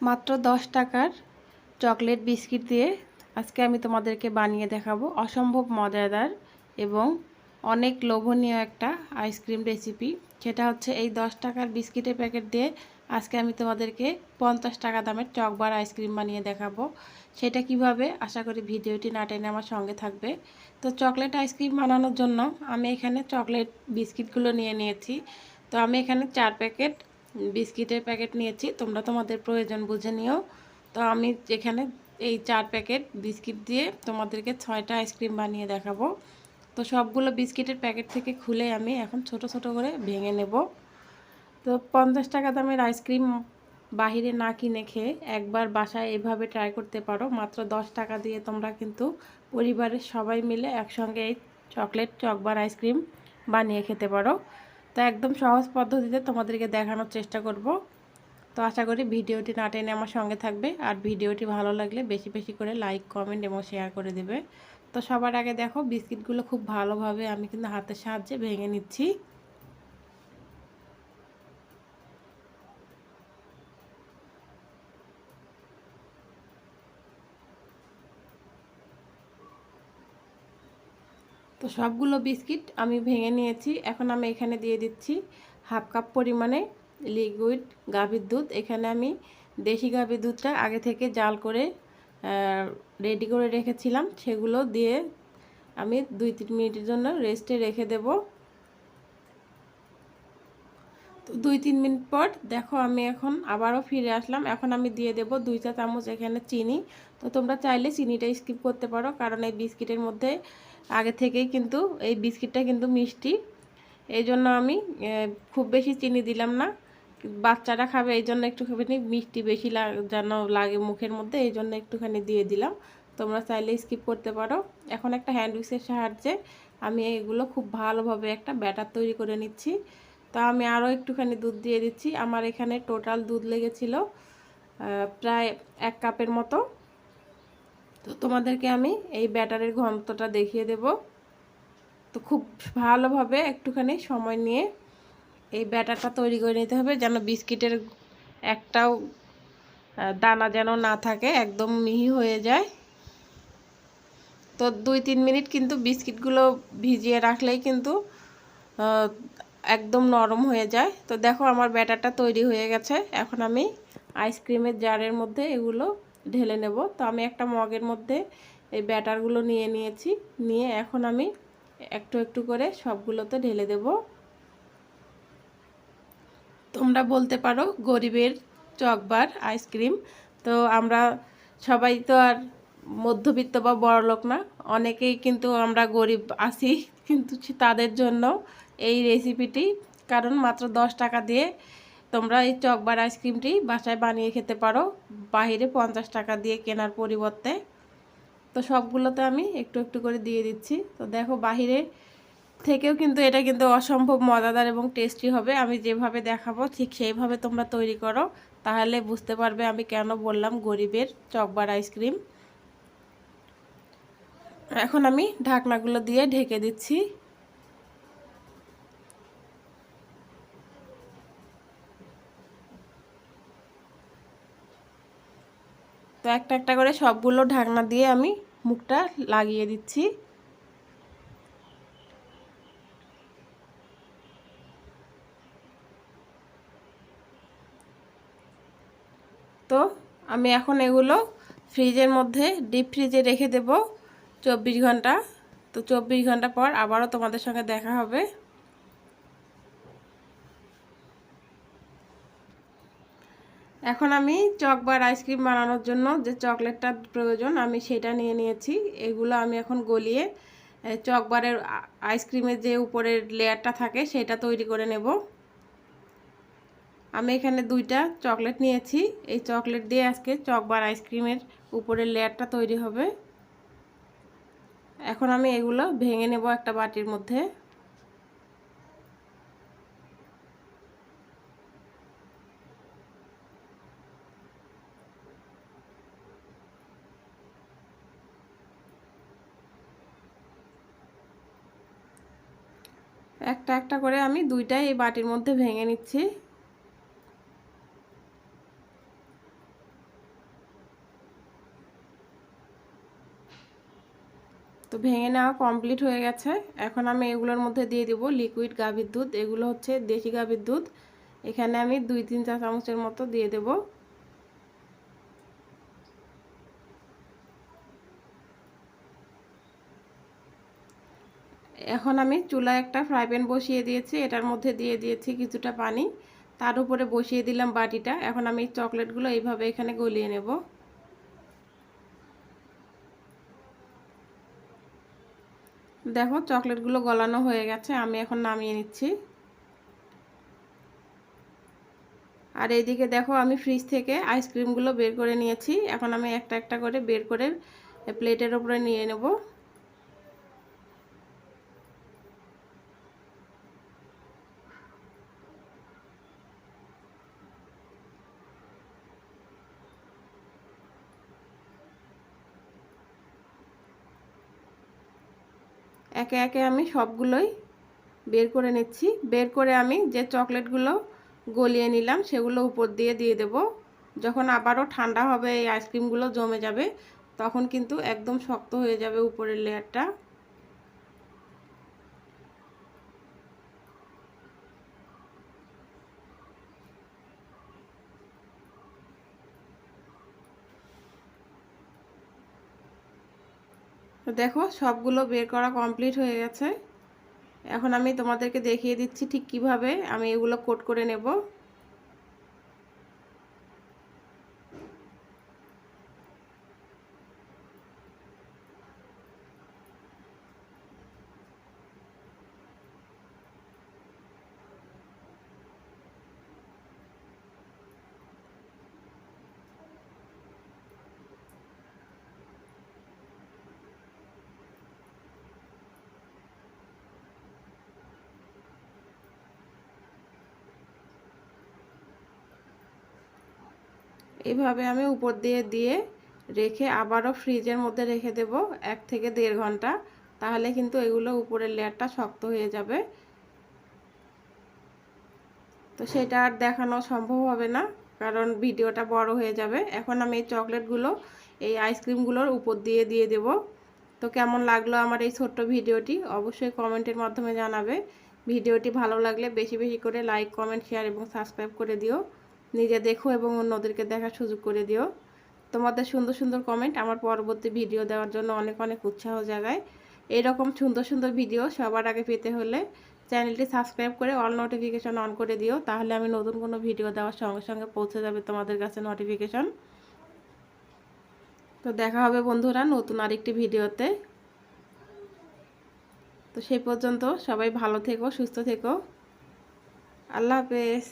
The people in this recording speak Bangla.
মাত্র দশ টাকার চকলেট বিস্কিট দিয়ে আজকে আমি তোমাদেরকে বানিয়ে দেখাবো অসম্ভব মজাদার এবং অনেক লোভনীয় একটা আইসক্রিম রেসিপি সেটা হচ্ছে এই দশ টাকার বিস্কিটের প্যাকেট দিয়ে আজকে আমি তোমাদেরকে পঞ্চাশ টাকা দামের চকবার আইসক্রিম বানিয়ে দেখাবো। সেটা কীভাবে? আশা করি ভিডিওটি না টেনে আমার সঙ্গে থাকবে। তো চকলেট আইসক্রিম বানানোর জন্য আমি এখানে চকলেট বিস্কিটগুলো নিয়ে নিয়েছি। তো আমি এখানে চার প্যাকেট বিস্কিটের প্যাকেট নিয়েছি, তোমরা তোমাদের প্রয়োজন বুঝে নিও। তো আমি এখানে এই চার প্যাকেট বিস্কিট দিয়ে তোমাদেরকে ছয়টা আইসক্রিম বানিয়ে দেখাবো। তো সবগুলো বিস্কিটের প্যাকেট থেকে খুলে আমি এখন ছোট ছোট করে ভেঙে নেব। তো পঞ্চাশ টাকা দামের আইসক্রিম বাহিরে না কিনে খেয়ে একবার বাসায় এভাবে ট্রাই করতে পারো। মাত্র দশ টাকা দিয়ে তোমরা কিন্তু পরিবারের সবাই মিলে একসঙ্গে এই চকলেট চকবার আইসক্রিম বানিয়ে খেতে পারো। তো একদম সহজ পদ্ধতিতে তোমাদেরকে দেখানোর চেষ্টা করব। তো আশা করি ভিডিওটি না টেনে আমার সঙ্গে থাকবে। আর ভিডিওটি ভালো লাগলে বেশি বেশি করে লাইক, কমেন্ট এবং শেয়ার করে দেবে। তো সবার আগে দেখো, বিস্কিটগুলো খুব ভালোভাবে আমি কিন্তু হাতের সাহায্যে ভেঙে নিচ্ছি। তো সবগুলো বিস্কিট আমি ভেঙে নিয়েছি। এখন আমি এখানে দিয়ে দিচ্ছি হাফ কাপ পরিমাণে লিকুইড গাভীর দুধ। এখানে আমি দেশি গাভীর দুধটা আগে থেকে জাল করে রেডি করে রেখেছিলাম। সেগুলো দিয়ে আমি দুই তিন মিনিটের জন্য রেস্টে রেখে দেব। তো দুই তিন মিনিট পর দেখো আমি এখন আবারও ফিরে আসলাম। এখন আমি দিয়ে দেব দুই চা চামচ এখানে চিনি। তো তোমরা চাইলে চিনিটা স্কিপ করতে পারো, কারণ এই বিস্কিটের মধ্যে আগে থেকেই কিন্তু এই বিস্কিটটা কিন্তু মিষ্টি। এই জন্য আমি খুব বেশি চিনি দিলাম না। বাচ্চারা খাবে, এই জন্য একটুখানি মিষ্টি বেশি যেন লাগে মুখের মধ্যে, এই জন্য একটুখানি দিয়ে দিলাম। তোমরা চাইলে স্কিপ করতে পারো। এখন একটা হ্যান্ড উইক্সের সাহায্যে আমি এগুলো খুব ভালোভাবে একটা ব্যাটার তৈরি করে নিচ্ছি। তো আমি আরও একটুখানি দুধ দিয়ে দিচ্ছি। আমার এখানে টোটাল দুধ লেগেছিল প্রায় এক কাপের মতো। তো তোমাদেরকে আমি এই ব্যাটারের ঘনত্বটা দেখিয়ে দেব। তো খুব ভালোভাবে একটুখানি সময় নিয়ে এই ব্যাটারটা তৈরি করে নিতে হবে যেন বিস্কিটের একটাও দানা যেন না থাকে, একদম মিহি হয়ে যায়। তো দুই তিন মিনিট কিন্তু বিস্কিটগুলো ভিজিয়ে রাখলেই কিন্তু একদম নরম হয়ে যায়। তো দেখো আমার ব্যাটারটা তৈরি হয়ে গেছে। এখন আমি আইসক্রিমের জারের মধ্যে এগুলো ঢেলে নেব। তো আমি একটা মগের মধ্যে এই ব্যাটারগুলো নিয়ে নিয়েছি। নিয়ে এখন আমি একটু একটু করে সবগুলোতে ঢেলে দেব। তোমরা বলতে পারো গরিবের চকবার আইসক্রিম। তো আমরা সবাই তো আর মধ্যবিত্ত বা বড়লোক না, অনেকেই কিন্তু আমরা গরিব আছি, কিন্তু তাদের জন্য এই রেসিপিটি কারণ মাত্র দশ টাকা দিয়ে তোমরা এই চকবার আইসক্রিমটি বাসায় বানিয়ে খেতে পারো। বাহিরে পঞ্চাশ টাকা দিয়ে কেনার পরিবর্তে। তো সবগুলোতে আমি একটু একটু করে দিয়ে দিচ্ছি। তো দেখো বাহিরে থেকেও কিন্তু এটা কিন্তু অসম্ভব মজাদার এবং টেস্টি হবে। আমি যেভাবে দেখাবো, ঠিক সেইভাবে তোমরা তৈরি করো। তাহলে বুঝতে পারবে আমি কেন বললাম গরিবের চকবার আইসক্রিম। এখন আমি ঢাকনাগুলো দিয়ে ঢেকে দিচ্ছি। একটা একটা করে সবগুলো ঢাকনা দিয়ে আমি মুখটা লাগিয়ে দিচ্ছি। তো আমি এখন এগুলো ফ্রিজের মধ্যে, ডিপ ফ্রিজে রেখে দেব চব্বিশ ঘণ্টা। তো চব্বিশ ঘণ্টা পর আবারও তোমাদের সঙ্গে দেখা হবে। এখন আমি চকবার আইসক্রিম বানানোর জন্য যে চকলেটটা প্রয়োজন, আমি সেটা নিয়ে নিয়েছি। এগুলো আমি এখন গলিয়ে চকবারের আইসক্রিমের যে উপরের লেয়ারটা থাকে সেটা তৈরি করে নেব। আমি এখানে দুইটা চকলেট নিয়েছি। এই চকলেট দিয়ে আজকে চকবার আইসক্রিমের উপরের লেয়ারটা তৈরি হবে। এখন আমি এগুলো ভেঙে নেব একটা বাটির মধ্যে। একটা একটা করে আমি দুইটাই এই বাটির মধ্যে ভেঙে নিচ্ছি। তো ভেঙে নেওয়া কমপ্লিট হয়ে গেছে। এখন আমি এগুলোর মধ্যে দিয়ে দিব লিকুইড গাভীর দুধ। এগুলো হচ্ছে দেশি গাভীর দুধ। এখানে আমি দুই, তিন চা চামচের মতো দিয়ে দেবো। এখন আমি চুলায় একটা ফ্রাই প্যান বসিয়ে দিয়েছি, এটার মধ্যে দিয়ে দিয়েছি কিছুটা পানি। তার উপরে বসিয়ে দিলাম বাটিটা। এখন আমি চকলেটগুলো এইভাবে এখানে গলিয়ে নেব। দেখো, চকলেটগুলো গলানো হয়ে গেছে, আমি এখন নামিয়ে নিচ্ছি। আর এইদিকে দেখো, আমি ফ্রিজ থেকে আইসক্রিমগুলো বের করে নিয়েছি। এখন আমি একটা একটা করে বের করে প্লেটের ওপরে নিয়ে নেব। একে একে আমি সবগুলোই বের করে নিচ্ছি। বের করে আমি যে চকলেটগুলো গলিয়ে নিলাম, সেগুলো উপর দিয়ে দিয়ে দেব। যখন আবারও ঠান্ডা হবে, এই আইসক্রিমগুলো জমে যাবে, তখন কিন্তু একদম শক্ত হয়ে যাবে উপরের লেয়ারটা। তো দেখো, সবগুলো বের করা কমপ্লিট হয়ে গেছে। এখন আমি তোমাদেরকে দেখিয়ে দিচ্ছি ঠিক কীভাবে আমি এগুলো কোট করে নেব। এইভাবে আমি উপর দিয়ে দিয়ে রেখে আবারও ফ্রিজের মধ্যে রেখে দেব এক থেকে দেড় ঘণ্টা। তাহলে কিন্তু এগুলো উপরের লেয়ারটা শক্ত হয়ে যাবে। তো সেটা আর দেখানো সম্ভব হবে না, কারণ ভিডিওটা বড় হয়ে যাবে। এখন আমি এই চকলেটগুলো, এই আইসক্রিমগুলোর উপর দিয়ে দিয়ে দেব। তো কেমন লাগল আমার এই ছোট্ট ভিডিওটি? অবশ্যই কমেন্টের মাধ্যমে জানাবে। ভিডিওটি ভালো লাগলে বেশি বেশি করে লাইক, কমেন্ট, শেয়ার এবং সাবস্ক্রাইব করে দিও। নিজে দেখো এবং অন্যদেরকে দেখার সুযোগ করে দিও। তোমাদের সুন্দর সুন্দর কমেন্ট আমার পরবর্তী ভিডিও দেওয়ার জন্য অনেক অনেক উৎসাহ জাগায়। এইরকম সুন্দর সুন্দর ভিডিও সবার আগে পেতে হলে চ্যানেলটি সাবস্ক্রাইব করে অল নোটিফিকেশান অন করে দিও। তাহলে আমি নতুন কোনো ভিডিও দেওয়ার সঙ্গে সঙ্গে পৌঁছে যাবে তোমাদের কাছে নোটিফিকেশান তো দেখা হবে বন্ধুরা নতুন আরেকটি ভিডিওতে তো সেই পর্যন্ত সবাই ভালো থেকো, সুস্থ থেকো। আল্লাহ হাফেজ।